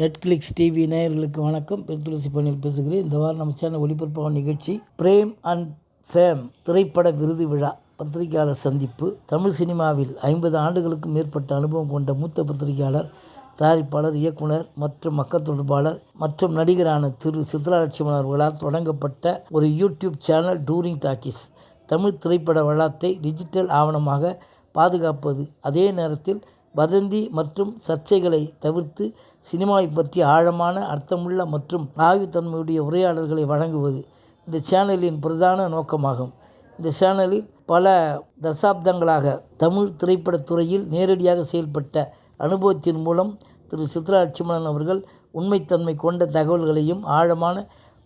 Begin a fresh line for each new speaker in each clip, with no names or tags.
Netflix TV நேயர்களுக்கு வணக்கம். பெருத்துளசி பணியில் பேசுகிறேன். இந்த வாரம் நம்ம சேனல் ஒளிபரப்பான நிகழ்ச்சி பிரேம் அண்ட் ஃபேம் திரைப்பட விருது விழா பத்திரிகையாளர் சந்திப்பு. தமிழ் சினிமாவில் ஐம்பது ஆண்டுகளுக்கும் மேற்பட்ட அனுபவம் கொண்ட மூத்த பத்திரிகையாளர் தயாரிப்பாளர் இயக்குனர் மற்றும் மக்கள் தொடர்பாளர் மற்றும் நடிகரான திரு சித்ரா லட்சுமணன் அவர்களால் தொடங்கப்பட்ட ஒரு YouTube channel touring talkies. Tamil திரைப்பட வளாத்தை டிஜிட்டல் ஆவணமாக பாதுகாப்பது அதே நேரத்தில் வதந்தி மற்றும் சர்ச்சைகளை தவிர்த்து சினிமாவை பற்றி ஆழமான அர்த்தமுள்ள மற்றும் ஆய்வுத்தன்மையுடைய உரையாடல்களை வழங்குவது இந்த சேனலின் பிரதான நோக்கமாகும். இந்த சேனலில் பல தசாப்தங்களாக தமிழ் திரைப்படத்துறையில் நேரடியாக செயல்பட்ட அனுபவத்தின் மூலம் திரு. சித்ரா லட்சுமணன் அவர்கள் உண்மைத்தன்மை கொண்ட தகவல்களையும் ஆழமான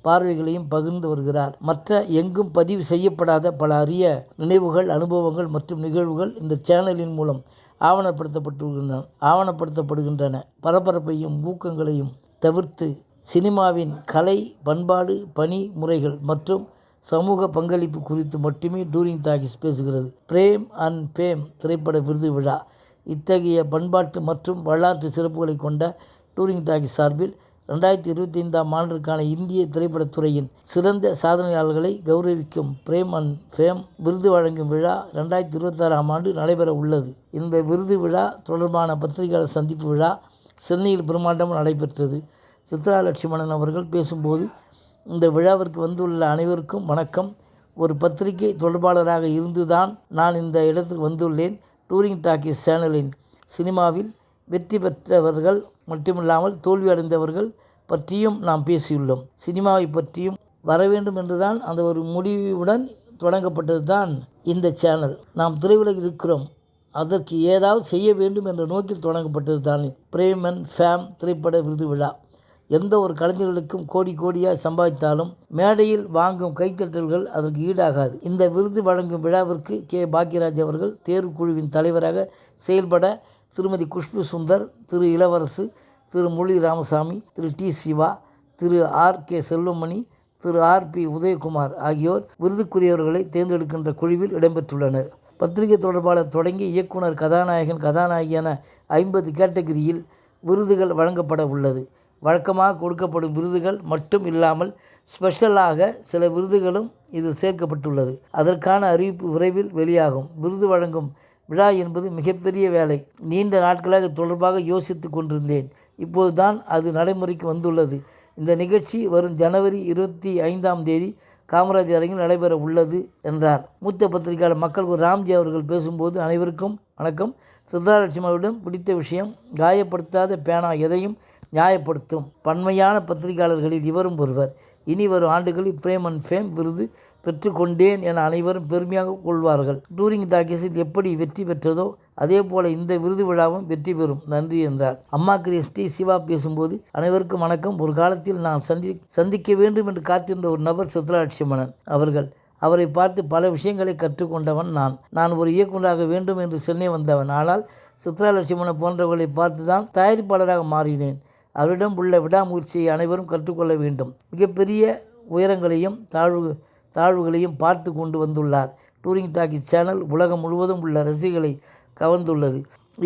பார்வைகளையும் பகிர்ந்து வருகிறார். மற்ற எங்கும் பதிவு செய்யப்படாத பல அரிய நினைவுகள் அனுபவங்கள் மற்றும் நிகழ்வுகள் இந்த சேனலின் மூலம் ஆவணப்படுத்தப்பட்டுகின்றன ஆவணப்படுத்தப்படுகின்றன. பரபரப்பையும் ஊக்கங்களையும் தவிர்த்து சினிமாவின் கலை பண்பாடு பணி முறைகள் மற்றும் சமூக பங்களிப்பு குறித்து மட்டுமே டூரிங் டாகிஸ் பேசுகிறது. பிரேம் அண்ட் பேம் திரைப்பட விருது விழா இத்தகைய பண்பாட்டு மற்றும் வரலாற்று சிறப்புகளை கொண்ட டூரிங் டாகிஸ் சார்பில் ரெண்டாயிரத்தி இருபத்தி ஐந்தாம் ஆண்டிற்கான இந்திய திரைப்படத்துறையின் சிறந்த சாதனையாளர்களை கௌரவிக்கும் பிரேம் அண்ட் ஃபேம் விருது வழங்கும் விழா ரெண்டாயிரத்தி இருபத்தாறாம் ஆண்டு நடைபெற உள்ளது. இந்த விருது விழா தொடர்பான பத்திரிகையாளர் சந்திப்பு விழா சென்னையில் பிரம்மாண்டம் நடைபெற்றது. சித்ரா லட்சுமணன் அவர்கள் பேசும்போது இந்த விழாவிற்கு வந்துள்ள அனைவருக்கும் வணக்கம். ஒரு பத்திரிகை தொடர்பாளராக இருந்துதான் நான் இந்த இடத்துக்கு வந்துள்ளேன். டூரிங் டாக்கிஸ் சேனலின் சினிமாவில் வெற்றி பெற்றவர்கள் மட்டுமில்லாமல் தோல்வி அடைந்தவர்கள் பற்றியும் நாம் பேசியுள்ளோம். சினிமாவை பற்றியும் வர வேண்டும் என்றுதான் அந்த ஒரு முடிவுடன் தொடங்கப்பட்டது தான் இந்த சேனல் நாம் திரையுலகில் இருக்கிறோம். அதற்கு ஏதாவது செய்ய வேண்டும் என்ற நோக்கில் தொடங்கப்பட்டது தான் பிரேமன் ஃபேம் திரைப்பட விருது விழா. எந்த ஒரு கலைஞர்களுக்கும் கோடி கோடியாக சம்பாதித்தாலும் மேடையில் வாங்கும் கைத்தட்டல்கள் அதற்கு ஈடாகாது. இந்த விருது வழங்கும் விழாவிற்கு கே. பாக்யராஜ் அவர்கள் தேர்வு குழுவின் தலைவராக செயல்பட திருமதி Khushbu Sundar Thiru Ilavarasu Thiru Mozhi Ramasamy Thiru T Siva Thiru R K Selvamani Thiru R B Udhayakumar ஆகியோர் விருதுக்குரியவர்களை தேர்ந்தெடுக்கின்ற குழுவில் இடம்பெற்றுள்ளனர். பத்திரிகை தொடர்பாளர் தொடங்கி இயக்குனர் கதாநாயகன் கதாநாயகியான ஐம்பது கேட்டகரியில் விருதுகள் வழங்கப்பட உள்ளது. வழக்கமாக கொடுக்கப்படும் விருதுகள் மட்டும் இல்லாமல் ஸ்பெஷலாக சில விருதுகளும் இது சேர்க்கப்பட்டுள்ளது. அதற்கான அறிவிப்பு விரைவில் வெளியாகும். விருது வழங்கும் விழா என்பது மிகப்பெரிய வேலை. நீண்ட நாட்களாக தொடர்பாக யோசித்து கொண்டிருந்தேன். இப்போது தான் அது நடைமுறைக்கு வந்துள்ளது. இந்த நிகழ்ச்சி வரும் ஜனவரி இருபத்தி ஐந்தாம் தேதி காமராஜ் அரங்கில் நடைபெற உள்ளது என்றார். மூத்த பத்திரிகையாளர் மக்கள் ராம்ஜி அவர்கள் பேசும்போது அனைவருக்கும் வணக்கம். சித்தாலட்சுமியிடம் பிடித்த விஷயம் காயப்படுத்தாத பேனா எதையும் நியாயப்படுத்தும். பன்மையான பத்திரிகையாளர்களில் இவரும் ஒருவர். இனி வரும் ஆண்டுகளில் பிரேம் அண்ட் ஃபேம் விருது பெற்றுக்கொண்டேன் என அனைவரும் பெருமையாக கொள்வார்கள். டூரிங் டாக்கீஸில் எப்படி வெற்றி பெற்றதோ அதே போல இந்த விருது விழாவும் வெற்றி பெறும். நன்றி என்றார். அம்மா கிறிஸ்டி சிவா பேசும்போது அனைவருக்கும் வணக்கம். ஒரு காலத்தில் நான் சந்தி சந்திக்க வேண்டும் என்று காத்திருந்த ஒரு நபர் சித்ராட்சிமணன் அவர்கள். அவரை பார்த்து பல விஷயங்களை கற்றுக்கொண்டவன் நான். நான் ஒரு இயக்குநராக வேண்டும் என்று சென்னை வந்தவன். ஆனால் சித்ரா லட்சுமணன் போன்றவர்களை பார்த்து தான் தயாரிப்பாளராக மாறினேன். அவரிடம் உள்ள விடாமுயற்சியை அனைவரும் கற்றுக்கொள்ள வேண்டும். மிகப்பெரிய உயரங்களையும் தாழ்வு தாழ்வுகளையும் பார்த்து கொண்டு வந்துள்ளார். டூரிங் டாக்கிஸ் சேனல் உலகம் முழுவதும் உள்ள ரசிகளை கவர்ந்துள்ளது.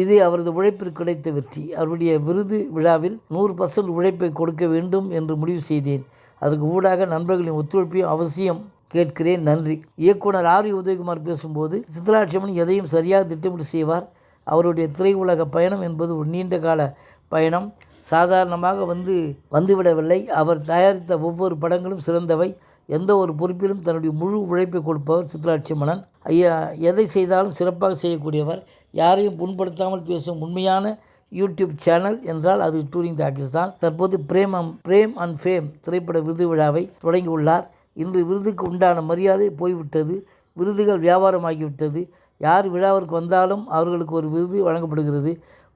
இது அவரது உழைப்பிற்கு கிடைத்த வெற்றி. அவருடைய விருது விழாவில் நூறு பர்சன்ட் உழைப்பை கொடுக்க வேண்டும் என்று முடிவு செய்தேன். அதற்கு ஊடாக நண்பர்களின் ஒத்துழைப்பையும் அவசியம் கேட்கிறேன். நன்றி. இயக்குனர் ஆர் உதயகுமார் பேசும்போது சித்ராட்சமன் எதையும் சரியாக திட்டமிட்டு செய்வார். அவருடைய திரையுலக பயணம் என்பது ஒரு நீண்ட கால பயணம். சாதாரணமாக வந்து வந்துவிடவில்லை. அவர் தயாரித்த ஒவ்வொரு படங்களும் சிறந்தவை. எந்த ஒரு பொறுப்பிலும் தன்னுடைய முழு உழைப்பை கொடுப்பவர் சித்ராட்சி சித்ராட்சிமணன் ஐயா எதை செய்தாலும் சிறப்பாக செய்யக்கூடியவர். யாரையும் புண்படுத்தாமல் பேசும் உண்மையான யூடியூப் சேனல் என்றால் அது டூரிங் டாக்கிஸ் தான். தற்போது பிரேம் பிரேம் அண்ட் ஃபேம் திரைப்பட விருது விழாவை தொடங்கியுள்ளார். இன்று விருதுக்கு உண்டான மரியாதை போய்விட்டது. விருதுகள் வியாபாரமாகிவிட்டது. யார் விழாவிற்கு வந்தாலும் அவர்களுக்கு ஒரு விருது வழங்கப்படுகிறது.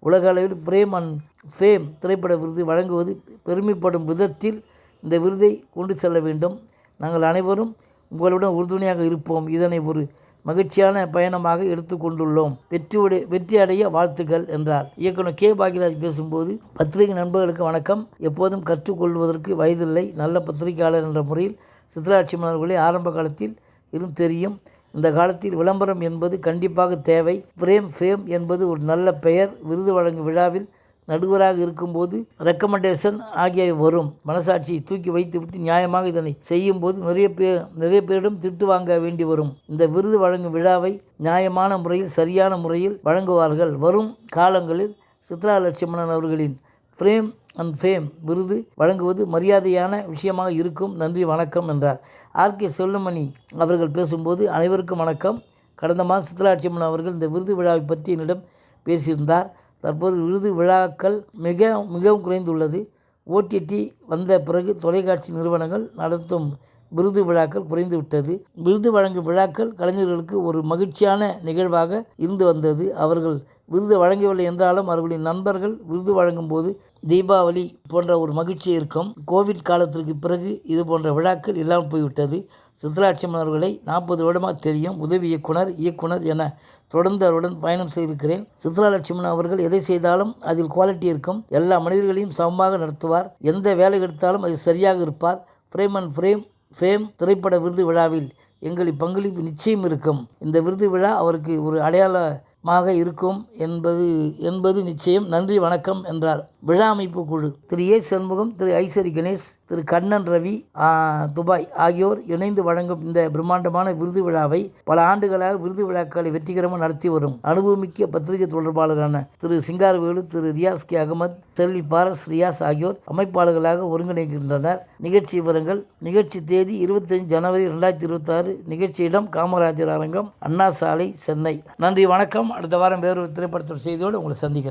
உலக அளவில் பிரேம் அண்ட் ஃபேம் திரைப்பட விருது வழங்குவது பெருமைப்படும் விதத்தில் இந்த விருதை கொண்டு செல்ல வேண்டும். நாங்கள் அனைவரும் உங்களுடன் உறுதுணையாக இருப்போம். இதனை ஒரு மகிழ்ச்சியான பயணமாக எடுத்துக்கொண்டுள்ளோம் வெற்றியுடைய வெற்றி அடைய வாழ்த்துக்கள் என்றார். இயக்குனர் கே. பாக்யராஜ் பேசும்போது பத்திரிகை நண்பர்களுக்கு வணக்கம். எப்போதும் கற்றுக்கொள்வதற்கு வயதில்லை. நல்ல பத்திரிகையாளர் என்ற முறையில் சித்ராட்சி அவர்களே ஆரம்ப காலத்தில் இருந்து தெரியும். இந்த காலத்தில் விளம்பரம் என்பது கண்டிப்பாக தேவை. பிரேம் ஃபேம் என்பது ஒரு நல்ல பெயர். விருது வழங்கும் விழாவில் நடுவராக இருக்கும்போது ரெக்கமெண்டேஷன் ஆகியவை வரும். மனசாட்சியை தூக்கி வைத்துவிட்டு நியாயமாக இதனை செய்யும்போது நிறைய பேர் நிறைய பேரிடம் திட்டு வாங்க வேண்டி வரும். இந்த விருது வழங்கும் விழாவை நியாயமான முறையில் சரியான முறையில் வழங்குவார்கள். வரும் காலங்களில் சித்ரா லட்சுமணன் அவர்களின் ஃப்ரேம் அண்ட் ஃபேம் விருது வழங்குவது மரியாதையான விஷயமாக இருக்கும். நன்றி வணக்கம் என்றார். ஆர்கே செல்லுமணி அவர்கள் பேசும்போது அனைவருக்கும் வணக்கம். கடந்த மாதம் சித்ராட்சியம்மன் அவர்கள் இந்த விருது விழாவை பற்றி என்னிடம் பேசியிருந்தார். தற்போது விருது விழாக்கள் மிக மிகவும் குறைந்துள்ளது. ஓடிடி வந்த பிறகு தொலைக்காட்சி நிறுவனங்கள் நடத்தும் விருது விழாக்கள் குறைந்து விட்டது. விருது வழங்கும் விழாக்கள் கலைஞர்களுக்கு ஒரு மகிழ்ச்சியான நிகழ்வாக இருந்து வந்தது. அவர்கள் விருது வழங்கவில்லை என்றாலும் அவர்களின் நண்பர்கள் விருது வழங்கும் போது தீபாவளி போன்ற ஒரு மகிழ்ச்சி இருக்கும். கோவிட் காலத்திற்கு பிறகு இது போன்ற விழாக்கள் இல்லாமல் போய்விட்டது. சித்ராட்சியம்மன் அவர்களை நாற்பது வருடமாக தெரியும். உதவி இயக்குனர் இயக்குனர் என தொடர்ந்து அவருடன் பயணம் செய்திருக்கிறேன். சித்ரா லட்சுமணன் அவர்கள் எதை செய்தாலும் அதில் குவாலிட்டி இருக்கும். எல்லா மனிதர்களையும் சமமாக நடத்துவார். எந்த வேலை எடுத்தாலும் அது சரியாக இருப்பார். ஃப்ரேம் அண்ட் ஃப்ரேம் ஃபேம் திரைப்பட விருது விழாவில் எங்களின் பங்களிப்பு நிச்சயம் இருக்கும். இந்த விருது விழா அவருக்கு ஒரு அடையாள மாக இருக்கும் என்பது என்பது நிச்சயம். நன்றி வணக்கம் என்றார். விழா அமைப்பு குழு. திரு ஏ சண்முகம் திரு ஐஸ்வரி கணேஷ் திரு கண்ணன் ரவி துபாய் ஆகியோர் இணைந்து வழங்கும் இந்த பிரம்மாண்டமான விருது விழாவை பல ஆண்டுகளாக விருது விழாக்களை வெற்றிகரமாக நடத்தி வரும் அனுபவமிக்க பத்திரிகை தொடர்பாளரான திரு சிங்காரவேலு திரு ரியாஸ் கே அகமது செல்வி பாரஸ் ரியாஸ் ஆகியோர் அமைப்பாளர்களாக ஒருங்கிணைக்கின்றனர் நிகழ்ச்சி விவரங்கள் நிகழ்ச்சி தேதி இருபத்தஞ்சு ஜனவரி ரெண்டாயிரத்தி இருபத்தாறு. நிகழ்ச்சி இடம் காமராஜர் அரங்கம் அண்ணா சாலை சென்னை. நன்றி வணக்கம். அடுத்த வாரம் வேறொரு திரைப்படத்தோட செய்தியோடு உங்களை சந்திக்கிறேன்.